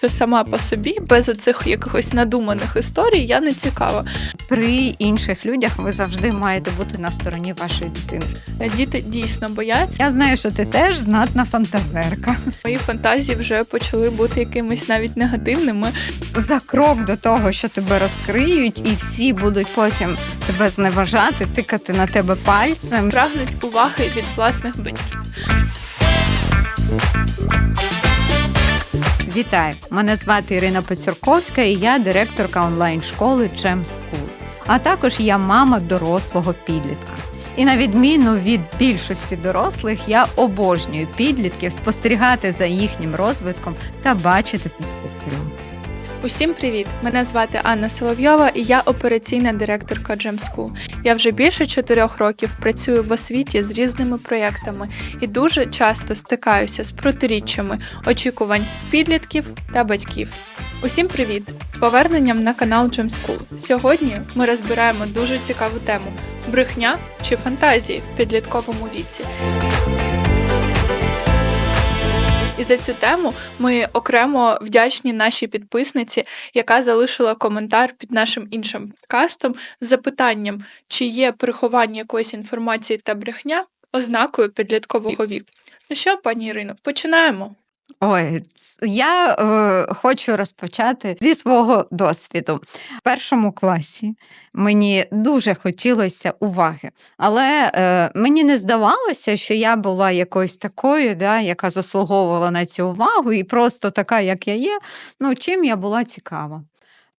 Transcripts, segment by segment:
що сама по собі, без оцих якихось надуманих історій, я не цікава. При інших людях ви завжди маєте бути на стороні вашої дитини. Діти дійсно бояться. Я знаю, що ти теж знатна фантазерка. Мої фантазії вже почали бути якимись навіть негативними. За крок до того, що тебе розкриють, і всі будуть потім тебе зневажати, тикати на тебе пальцем. Прагнуть уваги від власних батьків. Вітаю! Мене звати Ірина Поцюрковська, і я директорка онлайн-школи Gem School. А також я мама дорослого підлітка. І на відміну від більшості дорослих, я обожнюю підлітків спостерігати за їхнім розвитком та бачити перспективу. Усім привіт! Мене звати Анна Соловйова і я операційна директорка Gem Я вже більше чотирьох років працюю в освіті з різними проєктами і дуже часто стикаюся з протиріччями очікувань підлітків та батьків. Усім привіт! Поверненням на канал School. Сьогодні ми розбираємо дуже цікаву тему: брехня чи фантазії в підлітковому віці. І за цю тему ми окремо вдячні нашій підписниці, яка залишила коментар під нашим іншим подкастом з запитанням, чи є приховання якоїсь інформації та брехня ознакою підліткового віку. Ну що, пані Ірино, починаємо. Ой, я е, хочу розпочати зі свого досвіду. В першому класі мені дуже хотілося уваги, але е, мені не здавалося, що я була якоюсь такою, да, яка заслуговувала на цю увагу, і просто така, як я є, ну чим я була цікава.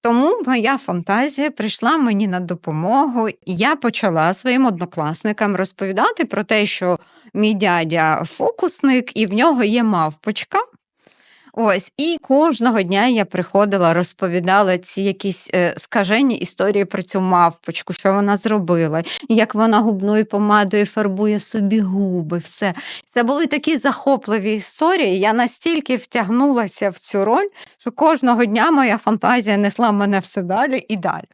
Тому моя фантазія прийшла мені на допомогу, і я почала своїм однокласникам розповідати про те, що мій дядя фокусник, і в нього є мавпочка. Ось, і кожного дня я приходила, розповідала ці якісь е, скажені історії про цю мавпочку, що вона зробила, як вона губною помадою фарбує собі губи. Все. Це були такі захопливі історії. Я настільки втягнулася в цю роль, що кожного дня моя фантазія несла мене все далі і далі.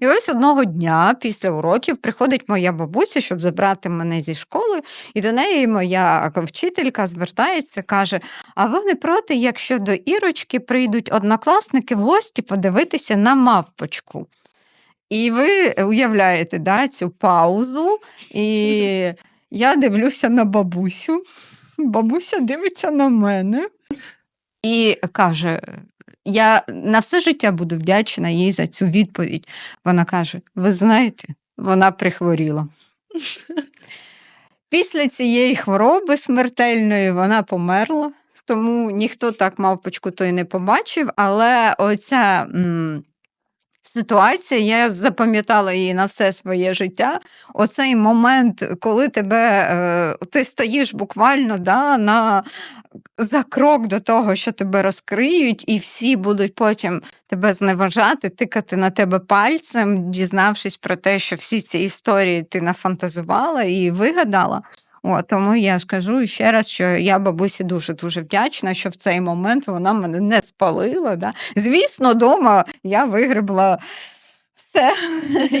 І ось одного дня після уроків приходить моя бабуся, щоб забрати мене зі школи, і до неї моя вчителька звертається, каже: А ви не проти, якщо до Ірочки прийдуть однокласники в гості подивитися на мавпочку? І ви уявляєте да, цю паузу, і я дивлюся на бабусю. Бабуся дивиться на мене і каже: я на все життя буду вдячна їй за цю відповідь. Вона каже: Ви знаєте, вона прихворіла. Після цієї хвороби смертельної вона померла, тому ніхто так мавпочку то й не побачив, але оця. м, Ситуація, я запам'ятала її на все своє життя. Оцей момент, коли тебе е, ти стоїш буквально да, на за крок до того, що тебе розкриють, і всі будуть потім тебе зневажати, тикати на тебе пальцем, дізнавшись про те, що всі ці історії ти нафантазувала і вигадала. О, тому я ж кажу ще раз, що я бабусі дуже дуже вдячна, що в цей момент вона мене не спалила. Да? Звісно, вдома я вигребла все,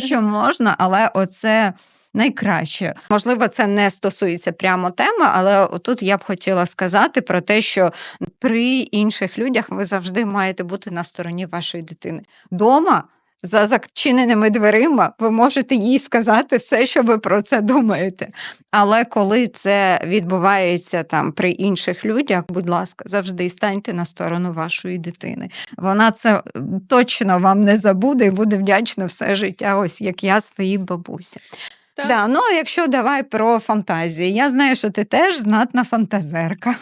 що можна, але оце найкраще. Можливо, це не стосується прямо теми, але тут я б хотіла сказати про те, що при інших людях ви завжди маєте бути на стороні вашої дитини. Дома. За зачиненими дверима ви можете їй сказати все, що ви про це думаєте. Але коли це відбувається там при інших людях, будь ласка, завжди станьте на сторону вашої дитини. Вона це точно вам не забуде і буде вдячна все життя, ось як я своїй бабусі. Так, Да, ну якщо давай про фантазії. Я знаю, що ти теж знатна фантазерка.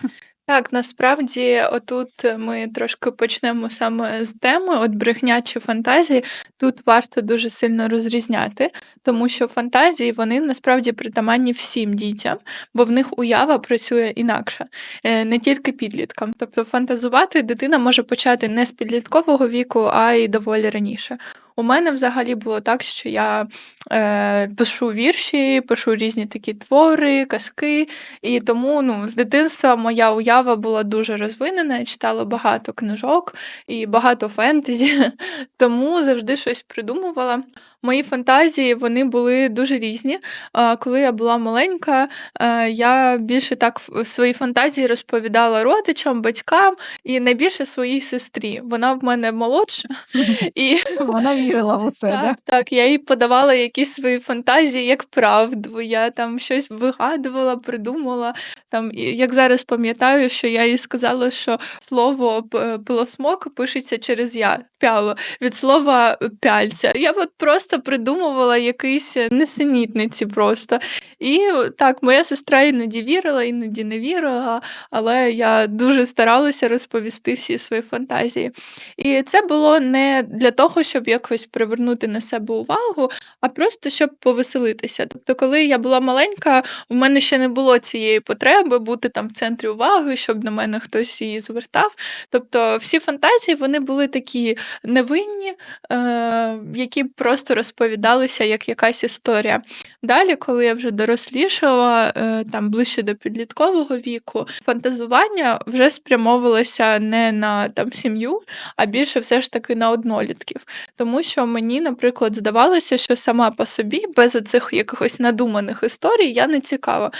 Так, насправді, отут ми трошки почнемо саме з теми, от брехня чи фантазії. Тут варто дуже сильно розрізняти, тому що фантазії вони насправді притаманні всім дітям, бо в них уява працює інакше, е, не тільки підліткам. Тобто фантазувати дитина може почати не з підліткового віку, а й доволі раніше. У мене взагалі було так, що я е, пишу вірші, пишу різні такі твори, казки, і тому ну, з дитинства моя уява була дуже розвинена, я читала багато книжок і багато фентезі, тому завжди щось придумувала. Мої фантазії вони були дуже різні. Коли я була маленька, е, я більше так свої фантазії розповідала родичам, батькам і найбільше своїй сестрі. Вона в мене молодша. І Вона вірила в усе, так, так, я їй подавала якісь свої фантазії як правду. Я там щось вигадувала, придумала. Там, як зараз пам'ятаю, що я їй сказала, що слово пилосмок пишеться через я пяло від слова пяльця. Я от просто придумувала якісь несенітниці просто. І так, моя сестра іноді вірила, іноді не вірила, але я дуже старалася розповісти всі свої фантазії. І це було не для того, щоб якось привернути на себе увагу, а просто щоб повеселитися. Тобто, коли я була маленька, у мене ще не було цієї потреби бути там в центрі уваги, щоб на мене хтось її звертав. Тобто, всі фантазії вони були такі невинні, е, які просто розповідалися як якась історія. Далі, коли я вже дорослішала, е, там ближче до підліткового віку, фантазування вже спрямовувалося не на там сім'ю, а більше все ж таки на однолітків. Тому що мені, наприклад, здавалося, що сама по собі, без оцих якихось надуманих історій, я не цікава.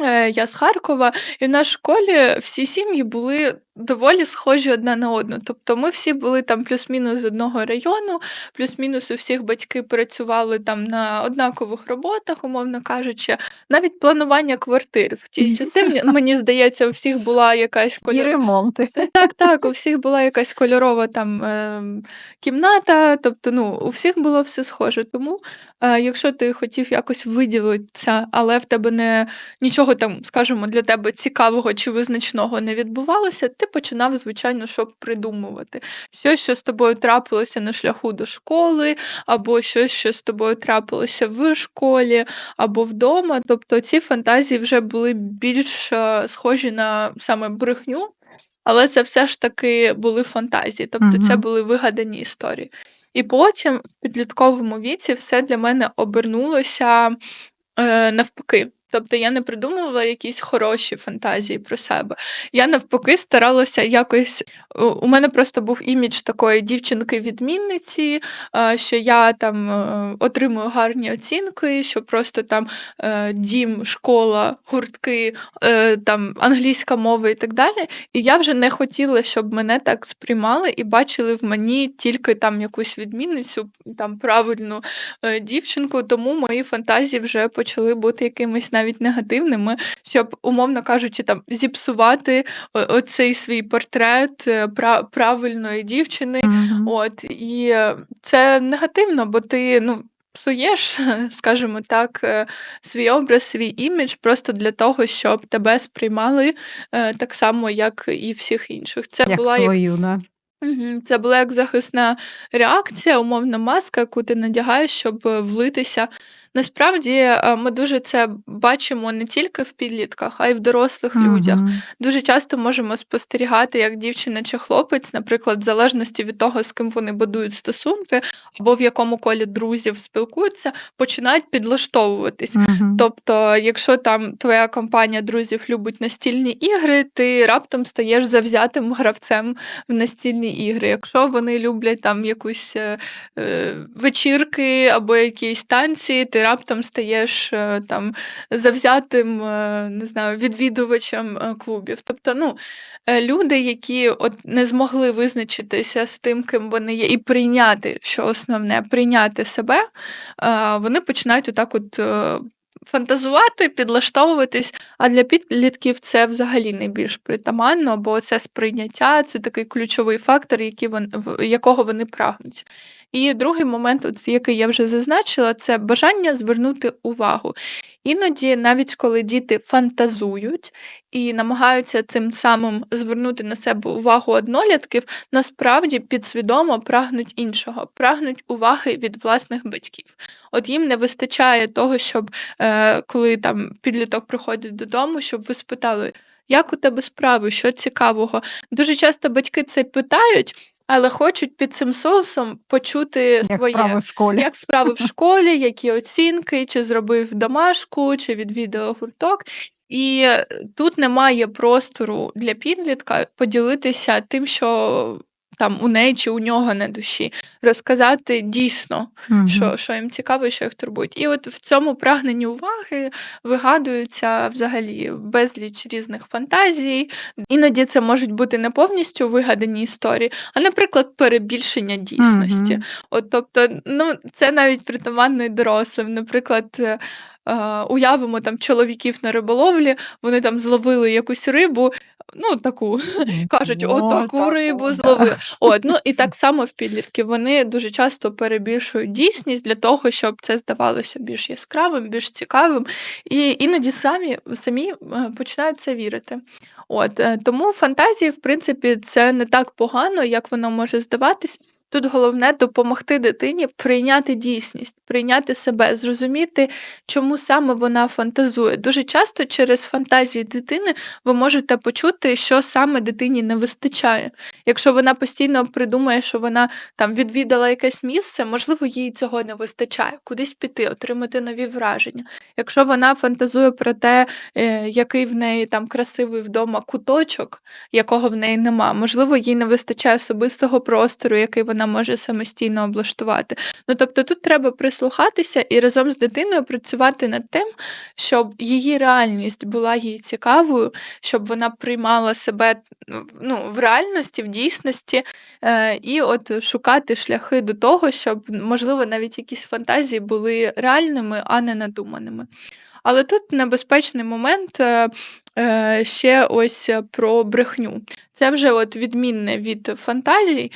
Е, Я з Харкова, і в нашій школі всі сім'ї були доволі схожі одна на одну. Тобто ми всі були там плюс-мінус з одного району, плюс-мінус у всіх батьки працювали там на однакових роботах, умовно кажучи. Навіть планування квартир в ті часи, мені- здається, у всіх була якась І ремонти. Так, так, у всіх була якась кольорова там ем, кімната, тобто, ну, у всіх було все схоже. Тому, е, якщо ти хотів якось виділитися, але в тебе не нічого там, скажімо, для тебе цікавого чи визначного не відбувалося, ти починав, звичайно, щоб придумувати. Щось, що з тобою трапилося на шляху до школи, або щось, що з тобою трапилося в школі, або вдома. Тобто ці фантазії вже були більш е, схожі на саме брехню. Але це все ж таки були фантазії, тобто це були вигадані історії. І потім в підлітковому віці все для мене обернулося е, навпаки. Тобто я не придумувала якісь хороші фантазії про себе. Я навпаки старалася якось. у- мене просто був імідж такої дівчинки-відмінниці, е, що я там е, отримую гарні оцінки, що просто там е, дім, школа, гуртки, там англійська мова і так далі. І я вже не хотіла, щоб мене так сприймали і бачили в мені тільки там якусь відмінницю, там правильну дівчинку. Тому мої фантазії вже почали бути якимись навіть негативними, щоб, умовно кажучи, там зіпсувати оцей свій портрет е, правильної дівчини. Мгм. От і е, це негативно, бо ти ну. Псуєш, скажімо так, е, свій образ, свій імідж просто для того, щоб тебе сприймали так само, як і всіх інших. Це Як була як да. Це була як захисна реакція, умовна маска, яку ти надягаєш, щоб влитися. Насправді е, ми дуже це бачимо не тільки в підлітках, а й в дорослих людях. Дуже часто можемо спостерігати, як дівчина чи хлопець, наприклад, в залежності від того, з ким вони будують стосунки, або в якому колі друзів спілкуються, починають підлаштовуватись. Мгм. Тобто, якщо там твоя компанія друзів любить настільні ігри, ти раптом стаєш завзятим гравцем в настільні ігри. Якщо вони люблять там якусь е, е, вечірки або якісь танці, ти раптом стаєш е, там завзятим, е, не знаю, відвідувачем е, клубів. Тобто, ну, люди, які от не змогли визначитися з тим, ким вони є, і прийняти, що основне, прийняти себе, вони починають отак от. Фантазувати, підлаштовуватись, а для підлітків це взагалі найбільш притаманно, бо це сприйняття це такий ключовий фактор, який вон, в- якого вони прагнуть. І другий момент, от, який я вже зазначила, це бажання звернути увагу. Іноді, навіть коли діти фантазують і намагаються цим самим звернути на себе увагу однолітків, насправді підсвідомо прагнуть іншого, прагнуть уваги від власних батьків. От їм не вистачає того, щоб е, коли там підліток приходить додому, щоб ви спитали. Як у тебе справи, що цікавого? Дуже часто батьки це питають, але хочуть під цим соусом почути Як своє. справи в школі. Як справи в школі, які оцінки, чи зробив домашку, чи відвідав гурток. І е, тут немає простору для підлітка поділитися тим, що там у неї чи у нього на душі, розказати дійсно, Мгм. що, що їм цікаво, і що їх турбують. І от в цьому прагненні уваги вигадуються взагалі безліч різних фантазій. Іноді це можуть бути не повністю вигадані історії, а, наприклад, перебільшення дійсності. Мгм. От, тобто, ну, це навіть притаманно й дорослим. Наприклад, уявимо там чоловіків на риболовлі, вони там зловили якусь рибу, ну таку. Кажуть, О, отаку таку, рибу да. зловили. От, ну і так само в підлітків. Вони дуже часто перебільшують дійсність для того, щоб це здавалося більш яскравим, більш цікавим. І іноді самі самі е, починають це вірити. От е, тому фантазії, в принципі, це не так погано, як воно може здаватись. Тут головне допомогти дитині прийняти дійсність, прийняти себе, зрозуміти, чому саме вона фантазує. Дуже часто через фантазії дитини ви можете почути, що саме дитині не вистачає. Якщо вона постійно придумає, що вона там відвідала якесь місце, можливо, їй цього не вистачає, кудись піти, отримати нові враження. Якщо вона фантазує про те, е, який в неї там красивий вдома куточок, якого в неї нема, можливо, їй не вистачає особистого простору, який вона може самостійно облаштувати. Ну тобто тут треба прислухатися і разом з дитиною працювати над тим, щоб її реальність була їй цікавою, щоб вона приймала себе ну, в реальності, в дійсності, е, і от шукати шляхи до того, щоб, можливо, навіть якісь фантазії були реальними, а не надуманими. Але тут небезпечний момент е, ще ось про брехню. Це вже от відмінне від фантазій.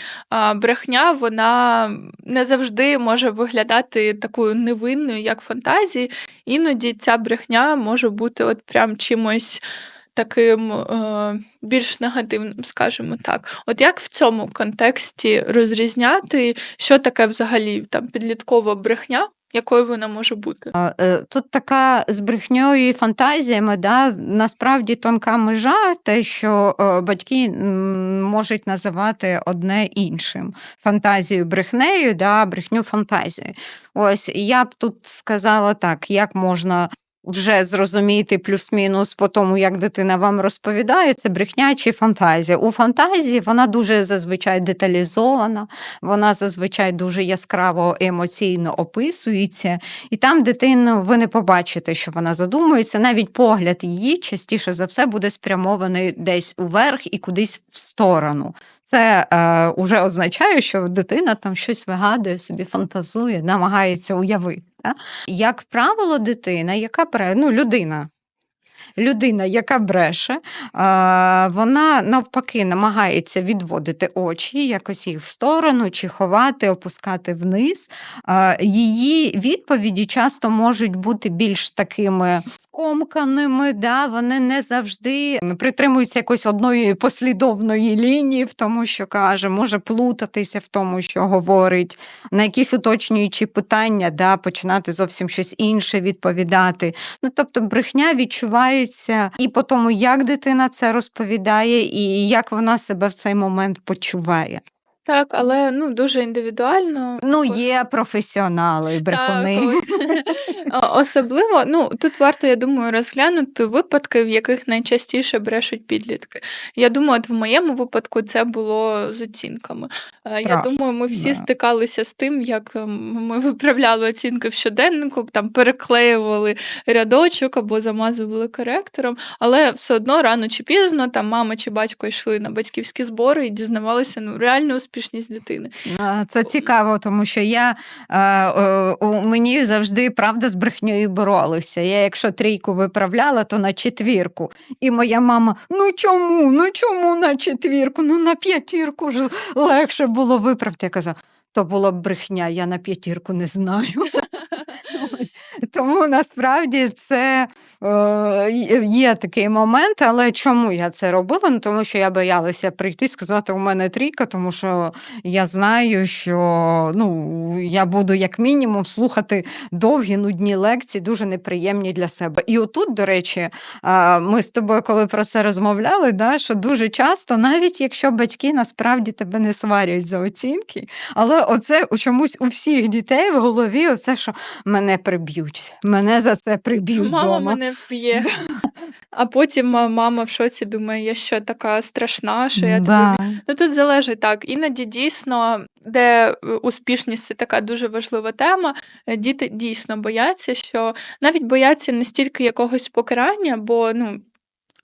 Брехня вона не завжди може виглядати такою невинною, як фантазії. Іноді ця брехня може бути от прям чимось. Таким е, більш негативним, скажімо так. От як в цьому контексті розрізняти, що таке взагалі там підліткова брехня, якою вона може бути? Е, Тут така з брехньою і фантазіями, да, насправді тонка межа, те, що е, батьки можуть називати одне іншим. Фантазію брехнею, да, брехню фантазією. Ось я б тут сказала так, як можна. Вже зрозуміти плюс-мінус по тому, як дитина вам розповідає, це брехня чи фантазія. У фантазії вона дуже зазвичай деталізована, вона зазвичай дуже яскраво емоційно описується, і там дитину ви не побачите, що вона задумується. Навіть погляд її частіше за все буде спрямований десь уверх і кудись в сторону. Це е, вже означає, що дитина там щось вигадує, собі фантазує, намагається уявити. Так? Як правило, дитина, яка ну, людина. Людина, яка бреше, вона навпаки намагається відводити очі, якось їх в сторону, чи ховати, опускати вниз. Її відповіді часто можуть бути більш такими скомканими, да? вони не завжди притримуються якоїсь одної послідовної лінії в тому, що каже, може плутатися в тому, що говорить, на якісь уточнюючі питання, да, починати зовсім щось інше відповідати. Ну, тобто, брехня відчувається і по тому, як дитина це розповідає, і як вона себе в цей момент почуває. Так, але ну дуже індивідуально. Ну, є професіонали, брехуни. Так, Особливо, ну тут варто, я думаю, розглянути випадки, в яких найчастіше брешуть підлітки. Я думаю, от в моєму випадку це було з оцінками. Е, Я думаю, ми всі да. стикалися з тим, як ем, ми виправляли оцінки в щоденнику, там переклеювали рядочок або замазували коректором, але все одно рано чи пізно там мама чи батько йшли на батьківські збори і дізнавалися ну, реальну успішність дитини. Це цікаво, тому що я е, е, у мені завжди правда з брехнею боролися. Я, якщо трійку виправляла, то на четвірку. І моя мама: ну чому? Ну чому на четвірку? Ну на п'ятірку ж легше було виправити. Я казала, то була б брехня, я на п'ятірку не знаю. Тому насправді це є такий момент, але чому я це робила? Ну, тому що я боялася прийти і сказати, у мене трійка, тому що я знаю, що ну, я буду як мінімум слухати довгі нудні лекції, дуже неприємні для себе. І отут, до речі, ми з тобою, коли про це розмовляли, да, що дуже часто, навіть якщо батьки насправді тебе не сварять за оцінки, але оце у чомусь у всіх дітей в голові, оце, що мене приб'ють, мене за це приб'ють Мама вдома. мене вб'є. А потім мама в шоці думає, я що така страшна, що я тобі. Ну тут залежить так. Іноді дійсно, де е, успішність це така дуже важлива тема. е, Діти дійсно бояться, що навіть бояться не стільки якогось покарання, бо ну.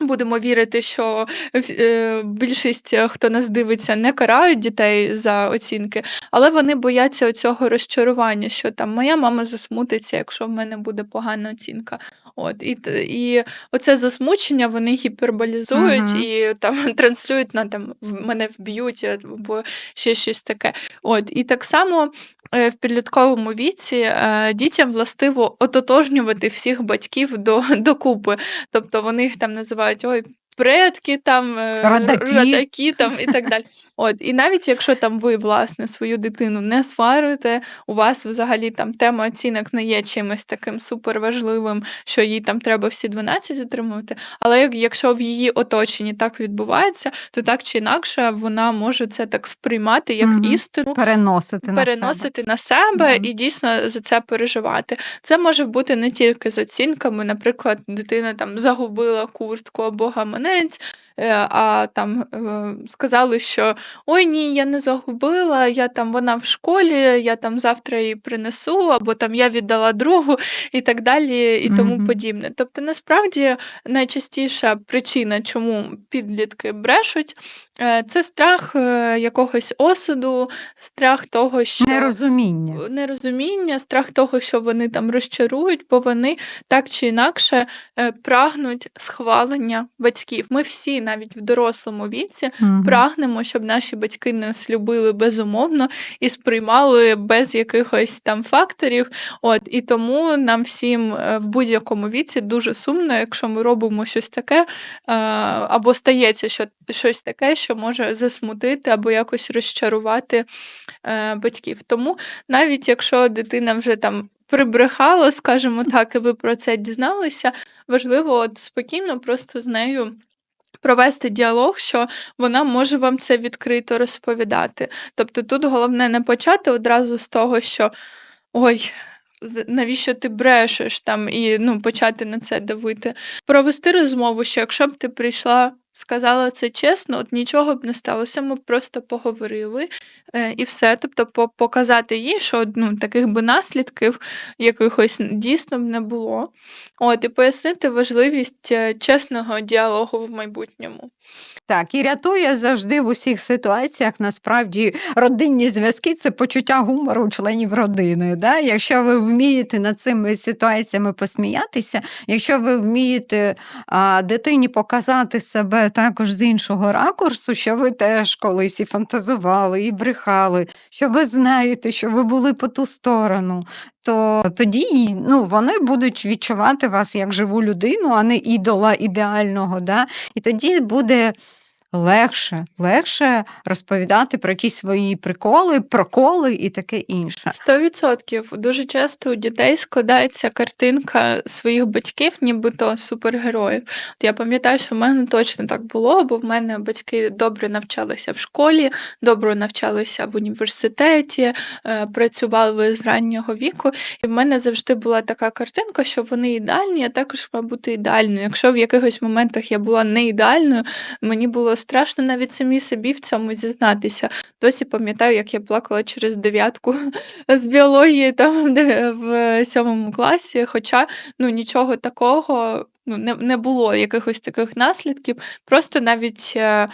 Будемо вірити, що е, більшість, е, хто нас дивиться, не карають дітей за оцінки, але вони бояться оцього розчарування, що там моя мама засмутиться, якщо в мене буде погана оцінка. От і, і оце засмучення вони гіперболізують Мгм. і там транслюють на там в- мене вб'ють або ще щось таке. От і так само. е, В підлітковому віці е, дітям властиво ототожнювати всіх батьків до, докупи. Тобто вони їх там називають ой, предки, там, е, Родаки. родаки там, і так далі. От, і навіть якщо там ви, власне, свою дитину не сварите, у вас взагалі там тема оцінок не є чимось таким суперважливим, що їй там треба всі 12 отримувати. Але якщо в її оточенні так відбувається, то так чи інакше вона може це так сприймати як Мгм. істину. Переносити, Переносити на на себе Мгм. і дійсно за це переживати. Це може бути не тільки з оцінками. Наприклад, дитина там загубила куртку або гаманець, е, а там е, сказали, що ой ні, я не загубила, я там вона в школі, я там завтра її принесу, або там я віддала другу і так далі, і тому Мгм. подібне. Тобто, насправді найчастіша причина, чому підлітки брешуть, е, це страх е, якогось осуду, страх того, що нерозуміння. нерозуміння, страх того, що вони там розчарують, бо вони так чи інакше е, прагнуть схвалення батьків. Ми всі, навіть в дорослому віці, Мгм. прагнемо, щоб наші батьки нас любили безумовно і сприймали без якихось там факторів. От і тому нам всім е, в будь-якому віці дуже сумно, якщо ми робимо щось таке, е, або стається що, щось таке, що може засмутити або якось розчарувати е, батьків. Тому навіть якщо дитина вже там прибрехала, скажімо так, і ви про це дізналися, важливо от спокійно просто з нею. Провести діалог, що вона може вам це відкрито розповідати. Тобто тут головне не почати одразу з того, що ой, навіщо ти брешеш там, і ну, почати на це давити. Провести розмову, що якщо б ти прийшла, сказала це чесно, от нічого б не сталося, ми просто поговорили е, і все. Тобто по- показати їй, що ну, таких би наслідків якихось дійсно б не було. От, і пояснити важливість е, чесного діалогу в майбутньому. Так, і рятує завжди в усіх ситуаціях насправді родинні зв'язки це почуття гумору у членів родини. Да? Якщо ви вмієте над цими ситуаціями посміятися, якщо ви вмієте а, дитині показати себе також з іншого ракурсу, що ви теж колись і фантазували, і брехали, що ви знаєте, що ви були по ту сторону. То тоді ну, вони будуть відчувати вас як живу людину, а не ідола ідеального. Да? І тоді буде легше, легше розповідати про якісь свої приколи, проколи і таке інше. Сто відсотків. Дуже часто у дітей складається картинка своїх батьків, нібито супергероїв. От я пам'ятаю, що в мене точно так було, бо в мене батьки добре навчалися в школі, добре навчалися в університеті, е, працювали з раннього віку. І в мене завжди була така картинка, що вони ідеальні, а також мав бути ідеальною. Якщо в якихось моментах я була не ідеальною, мені було страшно навіть самі собі в цьому зізнатися. Досі пам'ятаю, як я плакала через дев'ятку з біології там де в сьомому класі. Хоча ну нічого такого ну, не, не було якихось таких наслідків. Просто навіть е,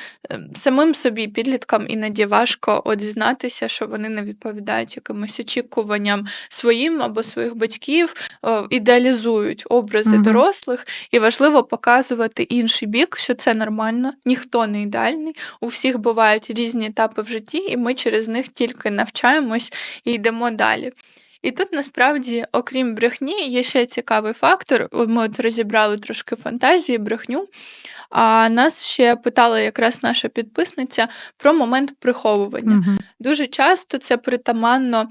самим собі підліткам іноді важко от зізнатися, що вони не відповідають якимось очікуванням своїм або своїх батьків, е, ідеалізують образи Мгм. дорослих, і важливо показувати інший бік, що це нормально, ніхто не ідеальний. У всіх бувають різні етапи в житті, і ми через них тільки навчаємось і йдемо далі. І тут насправді, окрім брехні, є ще цікавий фактор. Ми от розібрали трошки фантазії, брехню. А нас ще питала якраз наша підписниця про момент приховування. Угу. Дуже часто це притаманно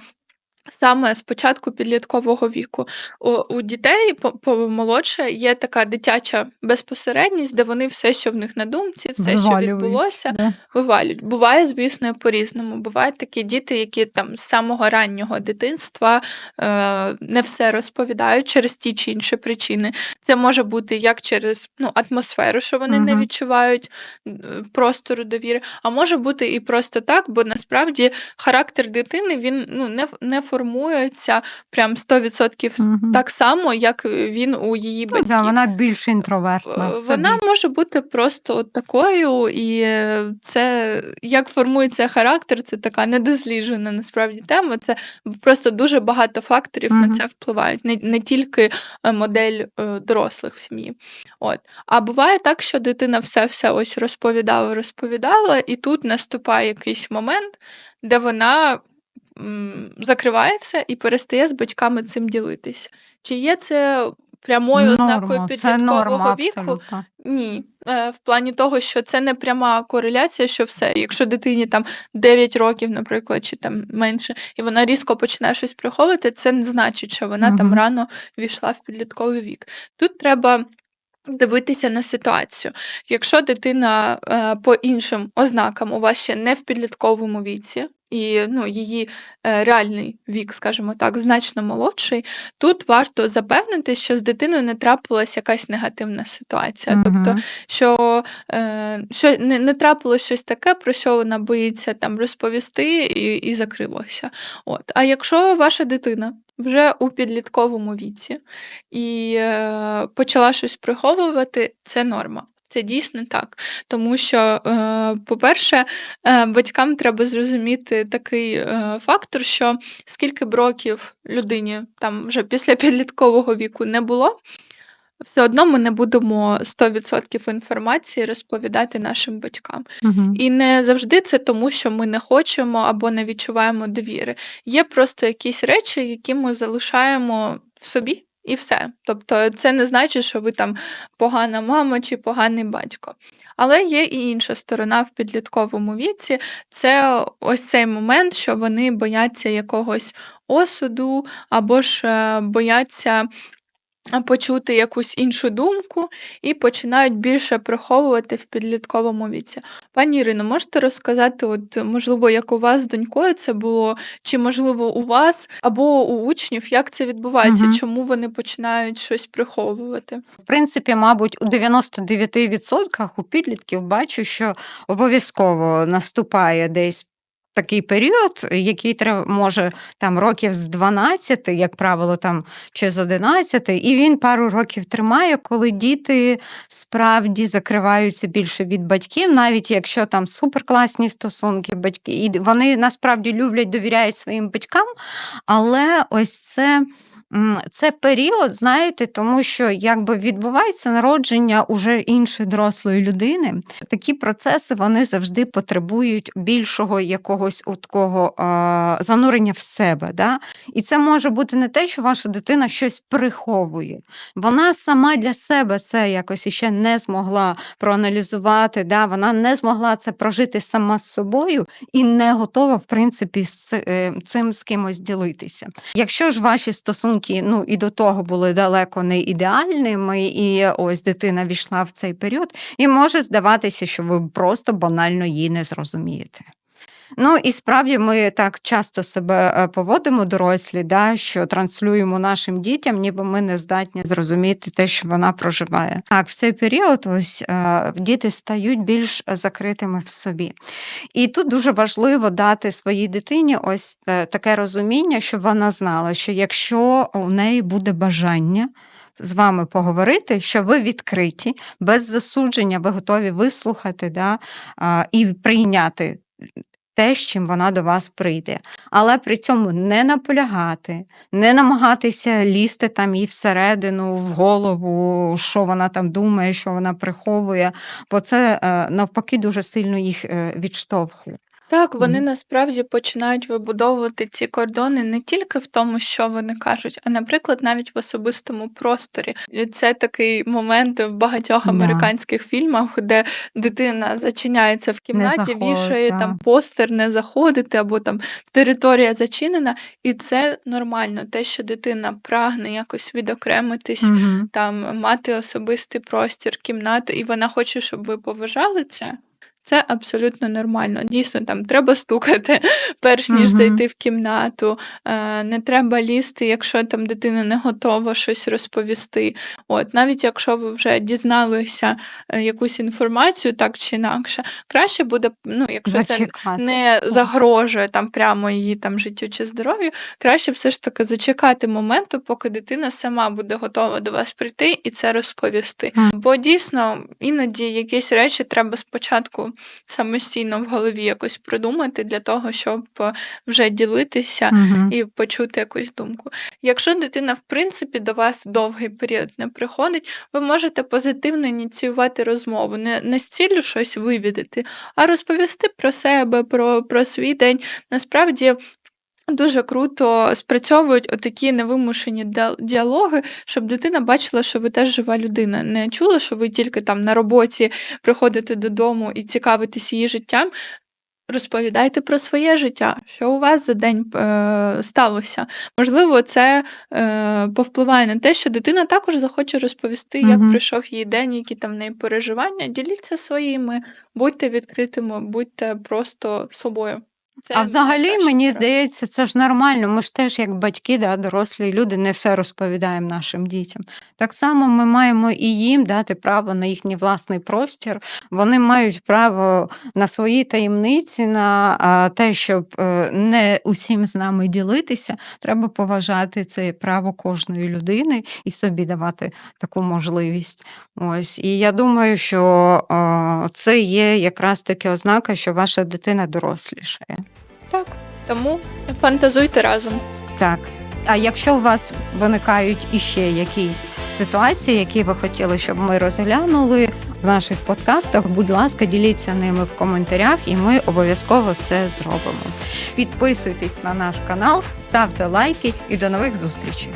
саме з початку підліткового віку. У, у дітей по- помолодше є така дитяча безпосередність, де вони все, що в них на думці, все, що відбулося, да. вивалюють. Буває, звісно, по-різному. Бувають такі діти, які там з самого раннього дитинства е, не все розповідають через ті чи інші причини. Це може бути як через ну, атмосферу, що вони не відчувають е, простору довіри, а може бути і просто так, бо насправді характер дитини він ну, не, не формується прям 100% Мгм. так само, як він у її Ну, батьків. да, вона більш інтровертна. Е, Вона собі. може бути просто от такою, і це як формується характер, це така недосліджена насправді тема. Це просто дуже багато факторів на це впливають, не, не тільки е, модель е, дорослих в сім'ї. От. А буває так, що дитина все-все ось розповідала, розповідала, і тут наступає якийсь момент, де вона закривається і перестає з батьками цим ділитися. Чи є це прямою ознакою Норма, це підліткового норма віку? абсолютно. Ні. Е, В плані того, що це не пряма кореляція, що все. Якщо дитині там 9 років, наприклад, чи там менше, і вона різко починає щось приховувати, це не значить, що вона там рано війшла в підлітковий вік. Тут треба. Дивитися на ситуацію. Якщо дитина е, по іншим ознакам у вас ще не в підлітковому віці, і ну, її е, реальний вік, скажімо так, значно молодший, тут варто запевнити, що з дитиною не трапилася якась негативна ситуація. Тобто, що, е, що не, не трапилось щось таке, про що вона боїться там розповісти і, і закрилося. От. А якщо ваша дитина вже у підлітковому віці і е, почала щось приховувати, це норма. Це дійсно так. Тому що, е, по-перше, е, батькам треба зрозуміти такий е, фактор, що скільки б років людині там вже після підліткового віку не було, все одно ми не будемо 100% інформації розповідати нашим батькам. Мгм. І не завжди це тому, що ми не хочемо або не відчуваємо довіри. Є просто якісь речі, які ми залишаємо в собі. І все. Тобто, це не значить, що ви там погана мама чи поганий батько. Але є і інша сторона в підлітковому віці. Це ось цей момент, що вони бояться якогось осуду, або ж е, бояться почути якусь іншу думку і починають більше приховувати в підлітковому віці. Пані Ірино, можете розказати, от можливо, як у вас з донькою це було, чи можливо у вас або у учнів, як це відбувається? Мгм. Чому вони починають щось приховувати? В принципі, мабуть, у 99% у підлітків бачу, що обов'язково наступає десь такий період, який треба, може там років з 12, як правило, там чи з 11, і він пару років тримає, коли діти справді закриваються більше від батьків, навіть якщо там суперкласні стосунки батьки, і вони насправді люблять, довіряють своїм батькам, але ось це. Це період, знаєте, тому що якби відбувається народження уже іншої дорослої людини. Такі процеси вони завжди потребують більшого якогось от такого а, занурення в себе. Да? І це може бути не те, що ваша дитина щось приховує. Вона сама для себе це якось іще не змогла проаналізувати, да? вона не змогла це прожити сама з собою і не готова, в принципі, з е, цим з кимось ділитися. Якщо ж ваші стосунки ну і до того були далеко не ідеальними, і ось дитина війшла в цей період, і може здаватися, що ви просто банально її не зрозумієте. Ну і справді ми так часто себе е, поводимо дорослі, да, що транслюємо нашим дітям, ніби ми не здатні зрозуміти те, що вона проживає. Так, в цей період ось е, діти стають більш закритими в собі. І тут дуже важливо дати своїй дитині ось е, таке розуміння, щоб вона знала, що якщо у неї буде бажання. З вами поговорити, що ви відкриті, без засудження, ви готові вислухати да, і прийняти те, з чим вона до вас прийде. Але при цьому не наполягати, не намагатися лізти там їй всередину, в голову, що вона там думає, що вона приховує, бо це е, навпаки дуже сильно їх е, відштовхує. Так, вони Мгм. насправді починають вибудовувати ці кордони не тільки в тому, що вони кажуть, а, наприклад, навіть в особистому просторі. І це такий момент в багатьох Да. американських фільмах, де дитина зачиняється в кімнаті, заходить, вішає да. там постер не заходити, або там територія зачинена, і це нормально. Те, що дитина прагне якось відокремитись, Мгм. там мати особистий простір, кімнату, і вона хоче, щоб ви поважали це. Це абсолютно нормально. Дійсно, там треба стукати, перш ніж Мгм. зайти в кімнату. Е, не треба лізти, якщо там дитина не готова щось розповісти. От, навіть якщо ви вже дізналися е, якусь інформацію, так чи інакше, краще буде, ну, якщо це не загрожує там прямо її там життю чи здоров'ю, краще все ж таки зачекати моменту, поки дитина сама буде готова до вас прийти і це розповісти. Мгм. Бо дійсно іноді якісь речі треба спочатку самостійно в голові якось придумати для того, щоб е, вже ділитися Мгм. і почути якусь думку. Якщо дитина, в принципі, до вас довгий період не приходить, ви можете позитивно ініціювати розмову, не, не з ціллю щось вивідати, а розповісти про себе, про, про свій день. Насправді. Дуже круто спрацьовують отакі невимушені діал- діалоги, щоб дитина бачила, що ви теж жива людина. Не чула, що ви тільки там на роботі приходите додому і цікавитесь її життям. Розповідайте про своє життя, що у вас за день е, сталося. Можливо, це е, повпливає на те, що дитина також захоче розповісти, як Мгм. пройшов її день, які там в неї переживання. Діліться своїми, будьте відкритими, будьте просто собою. Це А взагалі, мені здається, це ж нормально. Ми ж теж, як батьки, да, дорослі люди, не все розповідаємо нашим дітям. Так само ми маємо і їм дати право на їхній власний простір. Вони мають право на свої таємниці, на те, щоб е, не усім з нами ділитися. Треба поважати це право кожної людини і собі давати таку можливість. Ось. І я думаю, що е, це є якраз таки ознака, що ваша дитина дорослішає. Так, тому фантазуйте разом. Так. А якщо у вас виникають іще якісь ситуації, які ви хотіли, щоб ми розглянули в наших подкастах, будь ласка, діліться ними в коментарях, і ми обов'язково це зробимо. Підписуйтесь на наш канал, ставте лайки і до нових зустрічей.